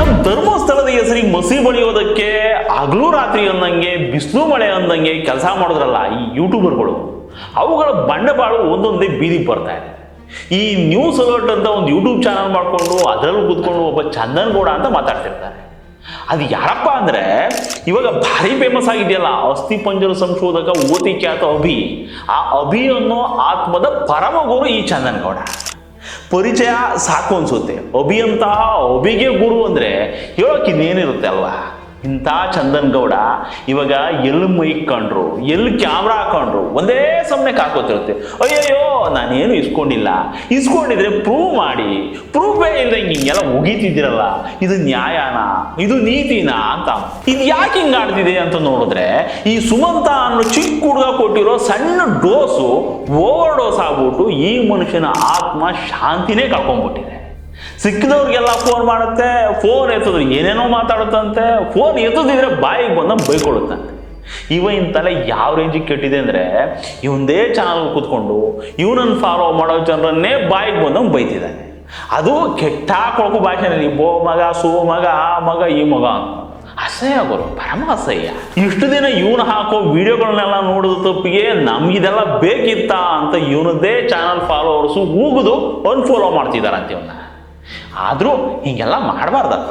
ನಮ್ಮ ಧರ್ಮಸ್ಥಳದ ಹೆಸರಿಗೆ ಮಸಿ ಬಳಿಯೋದಕ್ಕೆ ಹಗಲು ರಾತ್ರಿ ಅಂದಂಗೆ, ಬಿಸಿಲು ಮಳೆ ಅಂದಂಗೆ ಕೆಲಸ ಮಾಡಿದ್ರಲ್ಲ ಈ ಯೂಟ್ಯೂಬರ್ಗಳು. ಅವುಗಳ ಬಂಡವಾಳ ಒಂದೊಂದೇ ಬೀದಿಗೆ ಬರ್ತಾ ಇದೆ. ಈ ನ್ಯೂಸ್ ಅಲರ್ಟ್ ಅಂತ ಒಂದು ಯೂಟ್ಯೂಬ್ ಚಾನಲ್ ಮಾಡಿಕೊಂಡು ಅದರಲ್ಲೂ ಕೂತ್ಕೊಂಡು ಒಬ್ಬ ಚಂದನ್ ಗೌಡ ಅಂತ ಮಾತಾಡ್ತಿರ್ತಾರೆ. ಅದು ಯಾರಪ್ಪ ಅಂದರೆ, ಇವಾಗ ಭಾರಿ ಫೇಮಸ್ ಆಗಿದೆಯಲ್ಲ, ಅಸ್ಥಿ ಪಂಜರ ಸಂಶೋಧಕ ಓತಿ ಖ್ಯಾತ ಅಭಿ. ಆ ಅಭಿ ಅನ್ನೋ ಆತ್ಮದ ಪರಮ ಗುರು ಈ ಚಂದನ್ ಗೌಡ. ಪರಿಚಯ ಸಾಕು ಅನ್ಸುತ್ತೆ. ಅಭಿಯಂತ ಅಭಿಗೆ ಗುರು ಅಂದರೆ ಹೇಳೋಕೆ ಇನ್ನೇನಿರುತ್ತೆ ಅಲ್ವಾ? ಇಂಥ ಚಂದನ್ ಗೌಡ ಇವಾಗ ಎಲ್ಲಿ ಮೈಕ್ ಕಂಡ್ರು ಎಲ್ಲಿ ಕ್ಯಾಮ್ರಾ ಹಾಕೊಂಡ್ರು ಒಂದೇ ಸಮನೆ ಕಾಕೋತಿರುತ್ತೆ. ಅಯ್ಯಯ್ಯೋ, ನಾನೇನು ಇಸ್ಕೊಂಡಿಲ್ಲ. ಇಸ್ಕೊಂಡಿದ್ರೆ ಪ್ರೂವ್ ಮಾಡಿ. ಪ್ರೂಫೇ ಇಲ್ಲದೆ ಹಿಂಗೆಲ್ಲ ಮುಗೀತಿದ್ದೀರಲ್ಲ. ಇದು ನ್ಯಾಯನಾ? ಇದು ನೀತಿನಾ ಅಂತ. ಇದು ಯಾಕೆ ಹಿಂಗೆ ಆಡ್ತಿದೆ ಅಂತ ನೋಡಿದ್ರೆ ಈ ಸುಮಂತ ಅನ್ನೋ ಚಿಕ್ಕ ಹುಡುಗ ಕೊಟ್ಟಿರೋ ಸಣ್ಣ ಡೋಸು ಡೋಸ್ ಆಗ್ಬಿಟ್ಟು ಈ ಮನುಷ್ಯನ ಆತ್ಮ ಶಾಂತಿನೇ ಕಳ್ಕೊಂಡ್ಬಿಟ್ಟಿದೆ ಸಿಕ್ಕಿದವ್ರಿಗೆಲ್ಲ ಫೋನ್ ಮಾಡುತ್ತೆ ಫೋನ್ ಎತ್ತಿದ್ರೆ ಏನೇನೋ ಮಾತಾಡುತ್ತಂತೆ ಫೋನ್ ಎತ್ತದಿದ್ರೆ ಬಾಯಿಗೆ ಬಂದ ಬೈಕೊಳ್ಳುತ್ತಂತೆ. ಇವ ತಲೆ ಯಾವ ರೇಂಜಿಗೆ ಕೆಟ್ಟಿದೆ ಅಂದರೆ, ಇವಂದೇ ಚಾನಲ್ ಕೂತ್ಕೊಂಡು ಇವನನ್ನು ಫಾಲೋ ಮಾಡೋ ಜನರನ್ನೇ ಬಾಯಿಗೆ ಬಂದಂಗೆ ಬೈತಿದ್ದಾನೆ. ಅದು ಕೆಟ್ಟ ಕೊಳಕು ಭಾಷೆನಲ್ಲಿ ಬೋ ಮಗ, ಸೋ ಮಗ, ಆ ಮಗ, ಈ ಮಗ ಅಂತ. ಅಸಹ್ಯ ಗುರು ಅಸಹ್ಯ ಇಷ್ಟು ದಿನ ಇವನು ಹಾಕೋ ವಿಡಿಯೋಗಳನ್ನೆಲ್ಲ ನೋಡಿದ ತಪ್ಪಿಗೆ ನಮ್ಗಿದೆಲ್ಲ ಬೇಕಿತ್ತ ಅಂತ ಇವನದೇ ಚಾನಲ್ ಫಾಲೋವರ್ಸು ಹೋಗುದು ಅನ್ಫಾಲೋ ಮಾಡ್ತಿದಾರಂತೆ ಇವನ್ನ ಆದರೂ ಹಿಂಗೆಲ್ಲ ಮಾಡಬಾರ್ದಲ್ಲ